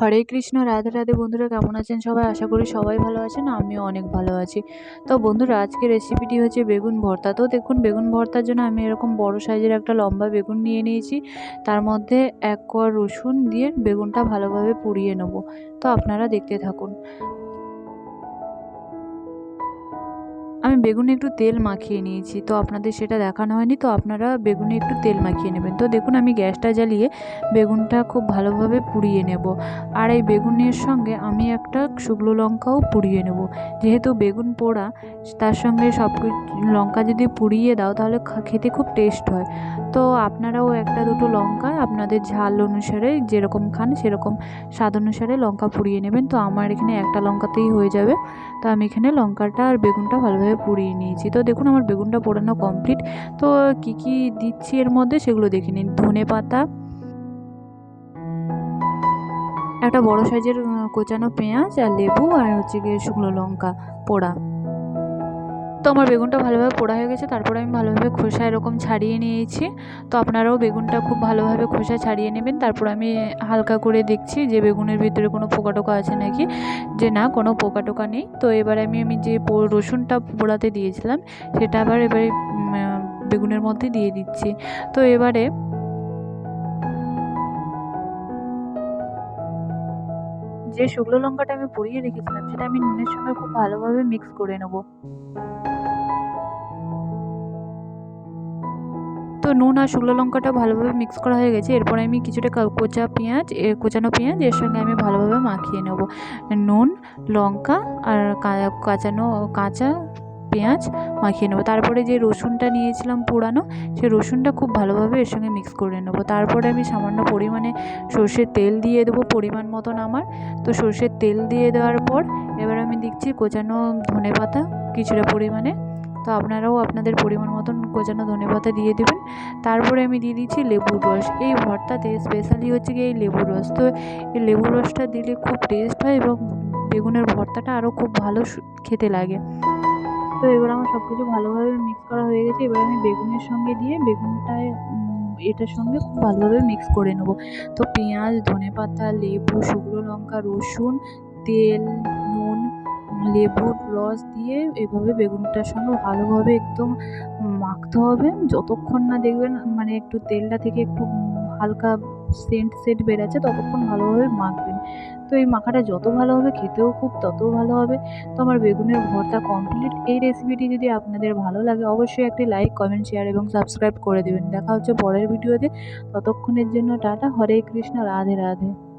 হরে কৃষ্ণ, রাধে রাধে। বন্ধুরা, কেমন আছেন সবাই? আশা করি সবাই ভালো আছেন, আমিও অনেক ভালো আছি। তো বন্ধুরা আজকে রেসিপিটি হচ্ছে বেগুন ভর্তা। তো দেখুন, বেগুন ভর্তার জন্য আমি এরকম বড় সাইজের একটা লম্বা বেগুন নিয়ে নিয়েছি। তার মধ্যে এক কোয়া রসুন দিয়ে বেগুনটা ভালোভাবে পুড়িয়ে নেব। তো আপনারা দেখতে থাকুন। আমি বেগুনে একটু তেল মাখিয়ে নিয়েছি। তো আপনাদের সেটা দেখানো হয়নি, তো আপনারা বেগুনে একটু তেল মাখিয়ে নেবেন। তো দেখুন, আমি গ্যাসটা জ্বালিয়ে বেগুনটা খুব ভালোভাবে পুড়িয়ে নেব। আর এই বেগুনের সঙ্গে আমি একটা শুকনো লঙ্কাও পুড়িয়ে নেব। যেহেতু বেগুন পোড়া, তার সঙ্গে সব লঙ্কা যদি পুড়িয়ে দাও, তাহলে খেতে খুব টেস্ট হয়। তো আপনারাও একটা দুটো লঙ্কা, আপনাদের ঝাল অনুসারে যেরকম খান, সেরকম স্বাদ অনুসারে লঙ্কা পুড়িয়ে নেবেন। তো আমার এখানে একটা লঙ্কাতেই হয়ে যাবে। তো আমি এখানে লঙ্কাটা আর বেগুনটা ভালোভাবে পুড়িয়ে নিয়েছি। তো দেখুন, আমার বেগুনটা পোড়ানো কমপ্লিট তো কি কি দিচ্ছি এর মধ্যে সেগুলো দেখে নিন। ধনে পাতা, একটা বড় সাইজের কোচানো পেঁয়াজ আর লেবু আর হচ্ছে গিয়ে শুকনো লঙ্কা পোড়া। তো আমার বেগুনটা ভালোভাবে পোড়া হয়ে গেছে, তারপর আমি ভালোভাবে খোসা এরকম ছাড়িয়ে নিয়েছি। তো আপনারাও বেগুনটা খুব ভালোভাবে খোসা ছাড়িয়ে নেবেন, তারপর আমি হালকা করে দেখছি যে বেগুনের ভিতরে কোনো পোকা টোকা আছে নাকি। যে না, কোনো পোকা টোকা নেই। তো এবারে আমি আমি যে রসুনটা পোড়াতে দিয়েছিলাম, সেটা আবার এবারে বেগুনের মধ্যে দিয়ে দিচ্ছি। তো এবারে যে শুকনো লঙ্কাটা আমি পুড়িয়ে রেখেছিলাম, সেটা আমি নুনের সঙ্গে খুব ভালোভাবে মিক্স করে নেব। তো নুন আর শুকনো লঙ্কাটা ভালোভাবে মিক্স করা হয়ে গেছে। এরপরে আমি কিছুটা কোচা পেঁয়াজ কোচানো পেঁয়াজ, এর সঙ্গে আমি ভালোভাবে মাখিয়ে নেব। নুন, লঙ্কা আর কাঁচানো, কাঁচা পেঁয়াজ মাখিয়ে নেব। তারপরে যে রসুনটা নিয়েছিলাম পোড়ানো সেই রসুনটা খুব ভালোভাবে এর সঙ্গে মিক্স করে নেব। তারপরে আমি সামান্য পরিমাণে সর্ষের তেল দিয়ে দেবো পরিমাণ মতন আমার। তো সর্ষের তেল দিয়ে দেওয়ার পর এবার আমি দিচ্ছি কোচানো ধনে পাতা কিছুটা পরিমাণে। তো আপনারাও আপনাদের পরিমাণ মতন কোচানো ধনে পাতা দিয়ে দেবেন। তারপরে আমি দিয়ে দিচ্ছি লেবুর রস। এই ভর্তাতে স্পেশালি হচ্ছে গিয়ে এই লেবুর রস। তো এই লেবুর রসটা দিলে খুব টেস্ট হয় এবং বেগুনের ভর্তাটা আরও খুব ভালো খেতে লাগে। তো এবার আমার সব কিছু ভালোভাবে মিক্স করা হয়ে গেছে। এবার আমি বেগুনের সঙ্গে দিয়ে বেগুনটায় এটার সঙ্গে খুব ভালোভাবে মিক্স করে নেব। তো পেঁয়াজ ধনে পাতা লেবু, শুকনো লঙ্কা, রসুন, তেল, নুন লেবুর রস দিয়ে এভাবে বেগুনটার সঙ্গে ভালোভাবে একদম মাখতে হবে। যতক্ষণ না দেখবেন মানে একটু তেলটা থেকে একটু হালকা সেন্ট সেন্ট বেরাচ্ছে ততক্ষণ ভালোভাবে মাখবেন। তো এই মাখাটা যত ভালো হবে, খেতেও খুব তত ভালো হবে। তো আমার বেগুনের ভর্তা কমপ্লিট এই রেসিপিটি যদি আপনাদের ভালো লাগে, অবশ্যই একটি লাইক কমেন্ট শেয়ার এবং সাবস্ক্রাইব করে দেবেন। দেখা হচ্ছে পরের ভিডিওতে ততক্ষণের জন্য টাটা। হরে কৃষ্ণ, রাধে রাধে।